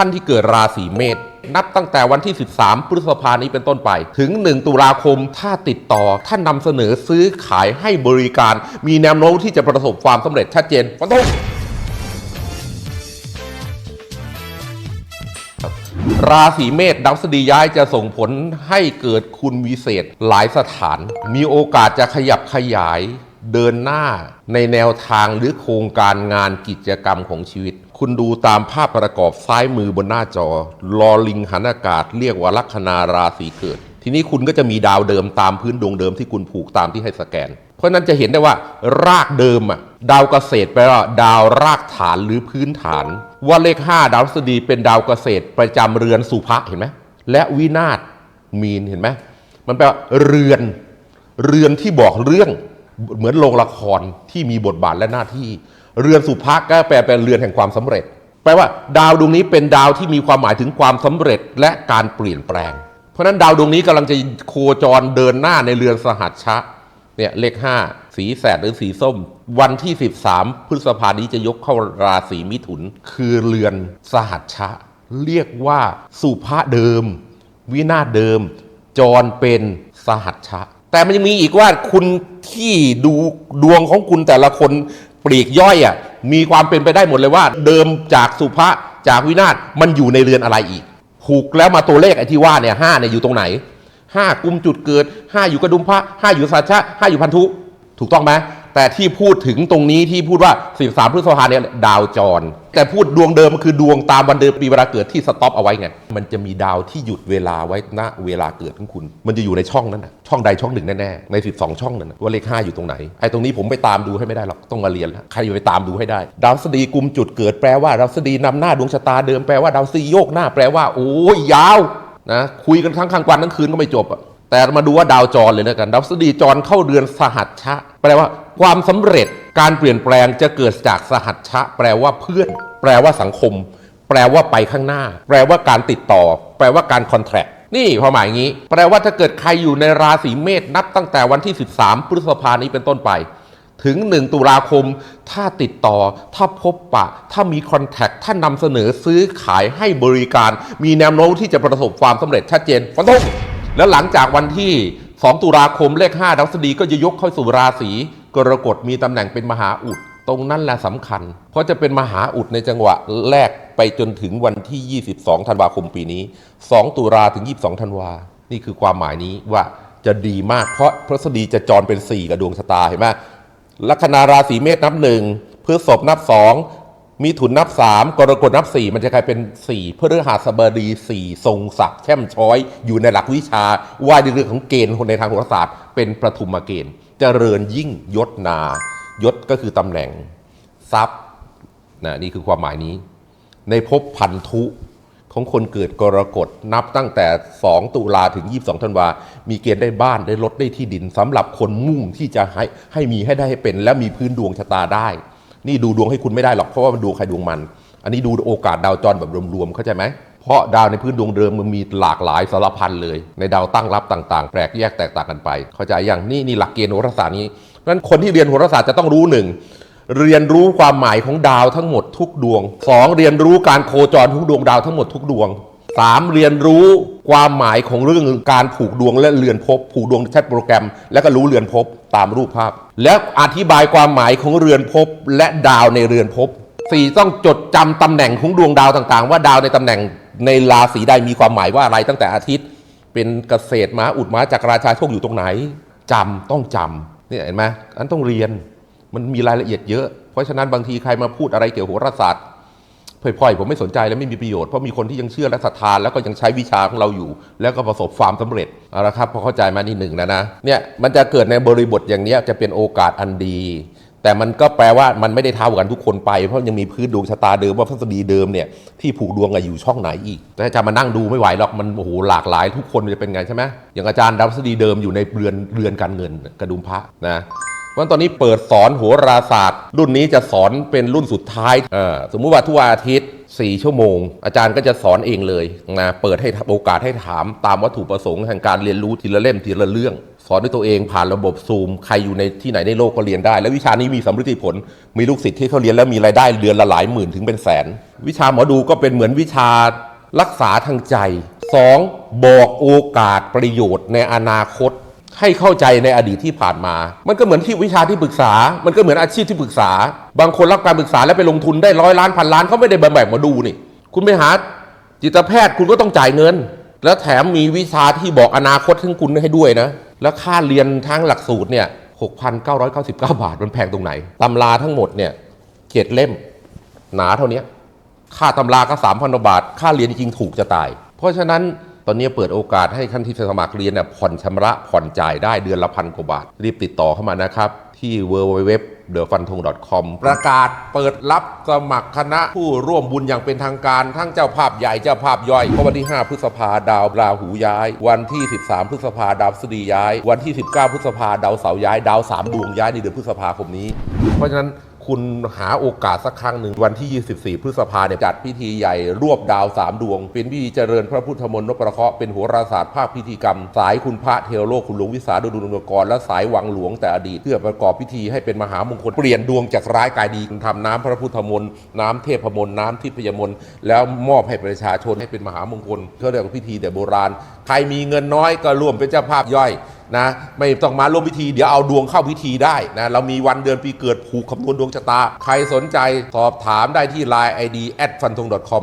ท่านที่เกิดราศีเมษนับตั้งแต่วันที่ 13 พฤษภานี้เป็นต้นไป ถึง 1 ตุลาคม ถ้าติดต่อ ท่านนำเสนอซื้อขายให้บริการ มีแนวโน้มที่จะประสบความสำเร็จชัดเจนฟันธงราศีเมษดาวพฤษฎีย้ายจะส่งผลให้เกิดคุณวิเศษหลายสถาน มีโอกาสจะขยับขยายเดินหน้าในแนวทางหรือโครงการงานกิจกรรมของชีวิต คุณดูตามภาพประกอบซ้ายมือบนหน้าจอลอลิงหันอากาศ เรียกว่าลัคนาราศีเกิด ทีนี้คุณก็จะมีดาวเดิมตามพื้นดวงเดิมที่คุณผูกตามที่ให้สแกน เพราะนั้นจะเห็นได้ว่า รากเดิมอะดาวเกษตรแปลว่าดาวรากฐานหรือพื้นฐาน ว่าเลข 5 ดาวพฤษฎีเป็นดาวเกษตรประจำเรือนสุภะเห็นไหมและวินาศมีนเห็นไหมมันแปลว่าเรือนเรือนที่บอกเรื่องเหมือนโรงละครที่มีบทบาทและหน้าที่ เรือนสุภะก็แปลเป็นเรือนแห่งความสำเร็จ แปลว่า ดาวดวงนี้เป็นดาวที่มีความหมายถึงความสำเร็จและการเปลี่ยนแปลง เพราะฉะนั้นดาวดวงนี้กำลังจะโคจรเดินหน้าในเรือนสหัชชะเนี่ยเลข 5 สีแสดหรือสีส้ม วันที่ 13 พฤษภานี้จะยกเข้าราศีมิถุน คือเรือนสหัชชะ เรียกว่าสุภะเดิม วินาศเดิม จรเป็นสหัชชะ แต่มันยังมีอีกว่าคุณที่ดูดวงของคุณแต่ละคน ปลีกย่อยอะมีความเป็นไปได้หมดเลยว่า เดิมจากสุภะจากวินาศมันอยู่ในเรือนอะไรอีกผูกแล้วมาตัวเลขไอ้ที่ว่าเนี่ยห้าเนี่ยอยู่ตรงไหนห้ากุมจุดเกิดห้าอยู่กระดุมพระห้าอยู่สัชชะห้าอยู่พันธุ ถูกต้องไหมแต่ที่พูดถึงตรงนี้ที่พูดว่า 13 พฤษภาเนี่ยดาวจร แต่พูดดวงเดิมคือดวงตามวันเดือนปีเวลาเกิดที่สต็อปเอาไว้ไง มันจะมีดาวที่หยุดเวลาไว้ณเวลาเกิดของคุณ มันจะอยู่ในช่องนั้นนะช่องใดช่องหนึ่งแน่ๆใน 12 ช่องนั้นนะว่าเลข 5 อยู่ตรงไหนไอ้ตรงนี้ผมไปตามดูให้ไม่ได้หรอกต้องมาเรียนแล้วใครจะไปตามดูให้ได้ ดาวพฤษฎีกลุ่มจุดเกิดแปลว่าดาวพฤษฎีนำหน้าดวงชะตาเดิมแปลว่าดาวพฤษฎีโยกหน้าแปลว่าโอ้ยยาวนะคุยกันทั้งกลางวันทั้งคืนก็ไม่จบอะ แต่มาดูว่าดาวจรเลยนะกันดาวพฤษฎีจรเข้าเรือนสหัชชะ แปลว่าความสำเร็จการเปลี่ยนแปลงจะเกิดจากสหัชชะ แปลว่าเพื่อน แปลว่าสังคม แปลว่าไปข้างหน้า แปลว่าการติดต่อ แปลว่าการคอนแทรคนี่ความหมายงี้ แปลว่าถ้าเกิดใครอยู่ในราศีเมษนับตั้งแต่วันที่ 13 พฤษภานี้เป็นต้นไป ถึง 1 ตุลาคม ถ้าติดต่อ ถ้าพบปะ ถ้ามีคอนแทคถ้านำเสนอซื้อขายให้บริการ มีแนวโน้มที่จะประสบความสำเร็จชัดเจนฟันธง แล้วหลังจากวันที่ 2 ตุลาคมเลข5ดาวพฤษฎีก็จะยกเข้าสู่ราศีกรกฎมีตำแหน่งเป็นมหาอุด ตรงนั้นแหละสำคัญ เพราะจะเป็นมหาอุดในจังหวะแรกไปจนถึงวันที่ 22 ธันวาคมปีนี้ 2 ตุลาถึง 22 ธันวา นี่คือความหมายนี้ว่าจะดีมากเพราะพฤษฎีจะจรเป็น 4 กับดวงชะตาเห็นไหมลัคนาราศีเมษนับหนึ่งพฤษภนับสอง มีถุนนับสามกรกฎนับสี่มันจะกลายเป็นสี่พฤหัสบดีสี่ทรงศักดิ์แช่มช้อย อยู่ในหลักวิชาว่าในเรื่องของเกณฑ์คนในทางโหราศาสตร์ เป็นประทุมเกณฑ์เจริญยิ่งยศนายศก็คือตำแหน่งทรัพย์นะนี่คือความหมายนี้ ในภพพันธุของคนเกิดกรกฎนับตั้งแต่ 2 ตุลาถึง 22ธันวา มีเกณฑ์ได้บ้านได้รถได้ที่ดินสำหรับคนมุ่งที่จะให้ให้มีให้ได้ให้เป็น และมีพื้นดวงชะตาได้ นี่ดูดวงให้คุณไม่ได้หรอกเพราะว่ามันดวงใครดวงมัน อันนี้ดูโอกาสดาวจรแบบรวมๆเข้าใจไหมเพราะดาวในพื้นดวงเดิมมันมีหลากหลายสารพันเลย ในดาวตั้งรับต่างๆแปลกแยกแตกต่างกันไป เข้าใจอย่างนี่นี่หลักเกณฑ์โหราศาสตร์นี้เพราะฉะนั้นคนที่เรียนโหราศาสตร์จะต้องรู้หนึ่งเรียนรู้ความหมายของดาวทั้งหมดทุกดวง 2. เรียนรู้การโคจรทุกดวงดาวทั้งหมดทุกดวง 3. เรียนรู้ความหมายของเรื่องการผูกดวงและเรือนภพผูกดวงใช้โปรแกรม แล้วก็รู้เรือนภพตามรูปภาพ แล้วอธิบายความหมายของเรือนภพและดาวในเรือนภพ 4. ต้องจดจำตำแหน่งของดวงดาวต่างๆ ว่าดาวในตำแหน่งในราศีใดมีความหมายว่าอะไรตั้งแต่อาทิตย์ เป็นเกษตรม้าอุดม้าจักรราชาโชคอยู่ตรงไหนจำต้องจำนี่เห็นไหมอันต้องเรียนมันมีรายละเอียดเยอะ เพราะฉะนั้นบางทีใครมาพูดอะไรเกี่ยวกับโหราศาสตร์ พล่อยๆผมไม่สนใจและไม่มีประโยชน์เพราะมีคนที่ยังเชื่อและศรัทธาแล้วก็ยังใช้วิชาของเราอยู่ แล้วก็ประสบความสำเร็จเอาละครับพอเข้าใจมานี่หนึ่งนะนะเนี่ยมันจะเกิดในบริบทอย่างนี้จะเป็นโอกาสอันดี แต่มันก็แปลว่ามันไม่ได้เท่ากันทุกคนไป เพราะยังมีพื้นดวงชะตาเดิมว่าพฤษฎีเดิมเนี่ยที่ผูกดวงอยู่ช่องไหนอีกแต่จะมานั่งดูไม่ไหวหรอกมันโอ้โหหลากหลายทุกคนมันจะเป็นไงใช่ไหมอย่างอาจารย์ดาวพฤษฎีเดิมอยู่ในเรือนเรือนการเงินกระดุมพระนะ ราะฉะนั้นตอนนี้เปิดสอนโหราศาสตร์ รุ่นนี้จะสอนเป็นรุ่นสุดท้าย สมมุติว่าทุกวันอาทิตย์4ชั่วโมง อาจารย์ก็จะสอนเองเลยนะเปิดให้โอกาสให้ถามตามวัตถุประสงค์แห่งการเรียนรู้ทีละเล่มทีละเรื่อง สอนด้วยตัวเองผ่านระบบซูม ใครอยู่ในที่ไหนในโลกก็เรียนได้ และวิชานี้มีสำฤทธิผล มีลูกศิษย์ที่เขาเรียนแล้วมีรายได้เดือนละหลายหมื่นถึงเป็นแสน วิชาหมอดูก็เป็นเหมือนวิชารักษาทางใจ 2. บอกโอกาสประโยชน์ในอนาคต ให้เข้าใจในอดีตที่ผ่านมา มันก็เหมือนที่วิชาที่ปรึกษา มันก็เหมือนอาชีพที่ปรึกษา บางคนรับการปรึกษาแล้วไปลงทุนได้ร้อยล้านพันล้านเขาไม่ได้แบบหมอดูนี่ คุณไปหาจิตแพทย์คุณก็ต้องจ่ายเงิน แล้วแถมมีวิชาที่บอกอนาคตถึงคุณให้ด้วยนะ แล้วค่าเรียนทั้งหลักสูตรเนี่ย6,999 บาทมันแพงตรงไหน ตำราทั้งหมดเนี่ยเจ็ดเล่ม หนาเท่านี้ค่าตำราก็3,000กว่าบาท ค่าเรียนจริงถูกจะตาย เพราะฉะนั้น ตอนนี้เปิดโอกาสให้ท่านที่สมัครเรียนน่ยผ่อนชำระผ่อนจ่ายได้เดือนละพันกว่าบาท รีบติดต่อเข้ามานะครับ ที่ w w w t h e f u n t o n g c o m ประกาศเปิดรับสมัครคณะผู้ร่วมบุญอย่างเป็นทางการ ทั้งเจ้าภาพใหญ่เจ้าภาพย่อยวันที่ 5 พฤษภาดาวราหูย้าย วันที่ 13 พฤษภาดาวพฤษฎีย้าย วันที่ 19 พฤษภาดาวเสาร์ย้าย ดาวสามดวงย้ายในเดือนพฤษภาคมนี้ เพราะฉะนั้น คุณหาโอกาสสักครั้งหนึ่งวันที่ 24 พฤษภาเนี่ยจัดพิธีใหญ่ รวบดาวสามดวง เป็นพิธีเจริญพระพุทธมนต์นพประเคราะห์เป็นโหราศาสตร์ภาคพิธีกรรม สายคุณพระเทวโลกคุณหลวงวิสาดุลนกร และสายวังหลวงแต่อดีตเพื่อประกอบพิธีให้เป็นมหามงคลเปลี่ยนดวงจากร้ายกลายดีทำน้ำพระพุทธมนต์น้ำเทพมนต์น้ำทิพยมนต์แล้วมอบให้ประชาชนให้เป็นมหามงคลเขาเรียกว่าพิธีแต่โบราณใครมีเงินน้อยก็ร่วมเป็นเจ้าภาพย่อย นะไม่ต้องมาร่วมพิธี เดี๋ยวเอาดวงเข้าพิธีได้นะเรามีวันเดือนปีเกิดผูกคำนวณดวงชะตา ใครสนใจสอบถามได้ที่ Line ID at f u n t o n g c o m